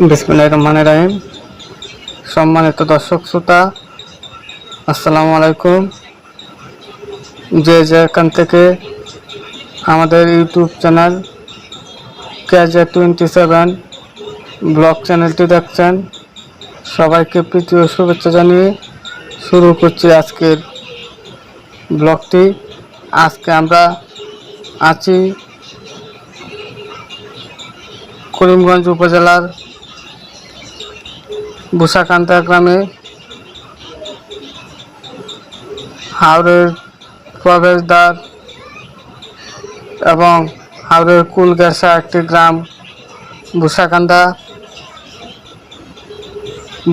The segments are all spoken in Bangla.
বিসমুল্লাহ রহমান রাহিম। সম্মানিত দর্শক, শ্রোতা, আসসালামু আলাইকুম। যে যেখান থেকে আমাদের ইউটিউব চ্যানেল ক্যাজে টোয়েন্টি সেভেন ব্লগ চ্যানেলটি দেখছেন, সবাইকে প্রীতি শুভেচ্ছা জানিয়ে শুরু করছি আজকের ব্লগটি। আজকে আমরা আছি করিমগঞ্জ উপজেলার বুসাকান্তা গ্রামে হাওড়ের প্রবেশদ্বার এবং হাওড়ের কুলগ্যাসা একটি গ্রাম বুসাকান্দা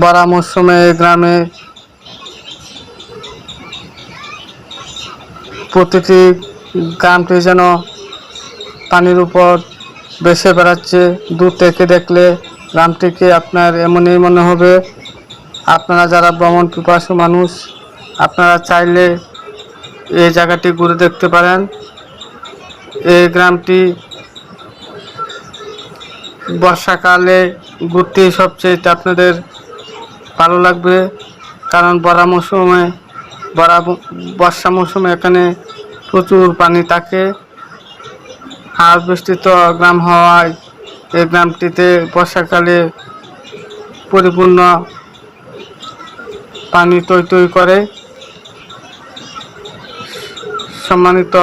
বড়া মরশুমে এই গ্রামে প্রতিটি গ্রামটি যেন পানির উপর বেসে বেড়াচ্ছে। দূর থেকে দেখলে গ্রামটিকে আপনার এমনই মনে হবে, আপনারা যারা ভ্রমণ পিপাসু মানুষ, আপনারা চাইলে এই জায়গাটি ঘুরে দেখতে পারেন। এই গ্রামটি বর্ষাকালে ঘুরতে সবচেয়ে আপনাদের ভালো লাগবে, কারণ বড়া মৌসুমে বড়া বর্ষা মৌসুমে এখানে প্রচুর পানি থাকে। আর বিস্তৃত গ্রাম হওয়ায় এই গ্রামটিতে বর্ষাকালে পরিপূর্ণ পানি টই টই করে। সম্মানিত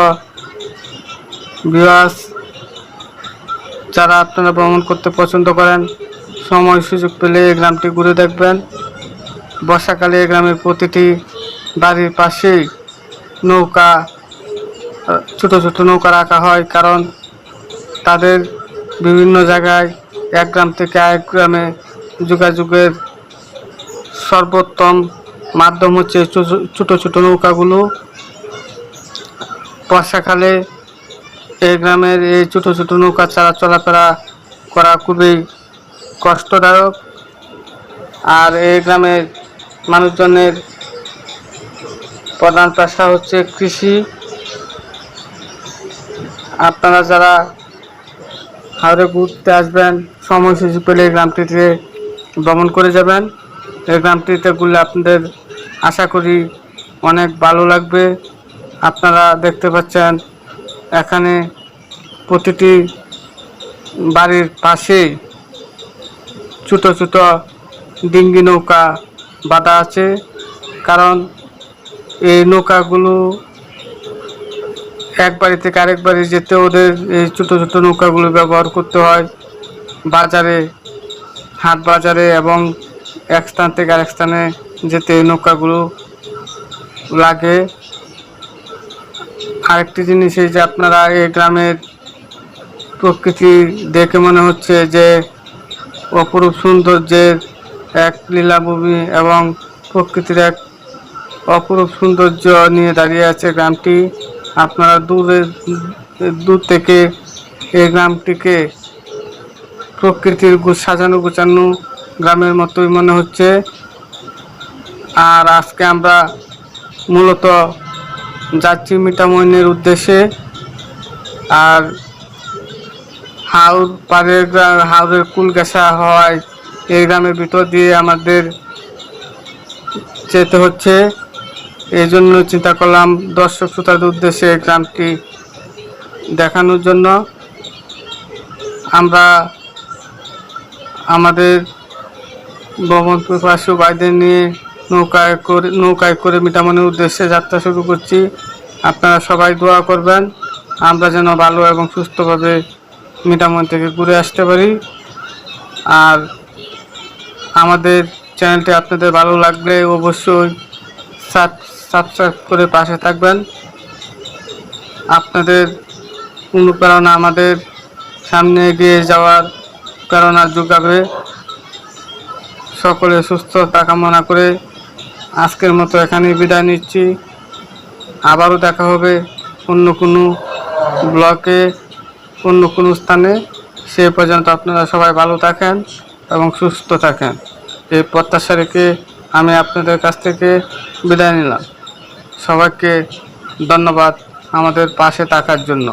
বিয়াস যারা আপনারা ভ্রমণ করতে পছন্দ করেন, সময় সুযোগ পেলে এই গ্রামটি ঘুরে দেখবেন। বর্ষাকালে এই গ্রামের প্রতিটি বাড়ির পাশেই নৌকা ছোট ছোট নৌকা রাখা হয় কারণ তাদের বিভিন্ন জায়গায়, এক গ্রাম থেকে আরেক গ্রামে যোগাযোগের সর্বোত্তম মাধ্যম হচ্ছে ছোট ছোট নৌকাগুলো। বর্ষাকালে এই গ্রামের এই ছোট ছোট নৌকা ছাড়া চলাফেরা করা খুবই কষ্টদায়ক। আর এই গ্রামের মানুষজনের প্রধান পেশা হচ্ছে কৃষি। আপনারা যারা হাওড়ে ঘুরতে আসবেন সময় সুযোগ পেলে এই গ্রামটিতে ভ্রমণ করে যাবেন। এই গ্রামটিতে ঘুরলে আপনাদের আশা করি অনেক ভালো লাগবে। আপনারা দেখতে পাচ্ছেন, এখানে প্রতিটি বাড়ির পাশেই ছোটো ছোটো ডিঙ্গি নৌকা বাঁধা আছে। কারণ এই নৌকাগুলো এক বাড়ি থেকে আরেক বাড়ি যেতে ওদের এই ছোটো ছোটো নৌকাগুলো ব্যবহার করতে হয়। বাজারে, হাট বাজারে এবং এক স্থান থেকে আরেক স্থানে যেতে এই নৌকাগুলো লাগে। আরেকটি জিনিস এই যে আপনারা এই গ্রামের প্রকৃতি দেখে মনে হচ্ছে যে, অপরূপ সৌন্দর্যের এক লীলাভূমি এবং প্রকৃতির এক অপরূপ সৌন্দর্য নিয়ে দাঁড়িয়ে আছে গ্রামটি। আপনারা দূরে দূর থেকে এই গ্রামটিকে প্রকৃতির সাজানো গোছানো গ্রামের মতোই মনে হচ্ছে। আর আজকে আমরা মূলত যাচ্ছি মিটামইনের উদ্দেশ্যে। আর হাওড় পাড়ের গ্রা- হাওড়ের কুল গেসা হওয়ায় এই গ্রামের ভিতর দিয়ে আমাদের যেতে হচ্ছে। এই জন্য চিন্তা করলাম দর্শক শ্রোতাদের উদ্দেশ্যে গ্রামটি দেখানোর জন্য। আমরা আমাদের ভ্রমণ পিপাসু ভাইদের নিয়ে নৌকায় করে নৌকায় করে মিটামনের উদ্দেশ্যে যাত্রা শুরু করছি। আপনারা সবাই দোয়া করবেন, আমরা যেন ভালো এবং সুস্থভাবে মিটামন থেকে ঘুরে আসতে পারি। আর আমাদের চ্যানেলটি আপনাদের ভালো লাগলে অবশ্যই সাবস্ক্রাইব করে পাশে থাকবেন। আপনাদের অনুপ্রেরণা আমাদের সামনে এগিয়ে যাওয়ার প্রেরণা যোগাবে। সকলে সুস্থতা কামনা করে আজকের মতো এখানেই বিদায় নিচ্ছি। আবারও দেখা হবে অন্য কোনো ব্লকে, অন্য কোনো স্থানে। সে পর্যন্ত আপনারা সবাই ভালো থাকেন এবং সুস্থ থাকেন। এই প্রত্যাশা রেখে আমি আপনাদের কাছ থেকে বিদায় নিলাম। সবাইকে ধন্যবাদ আমাদের পাশে থাকার জন্য।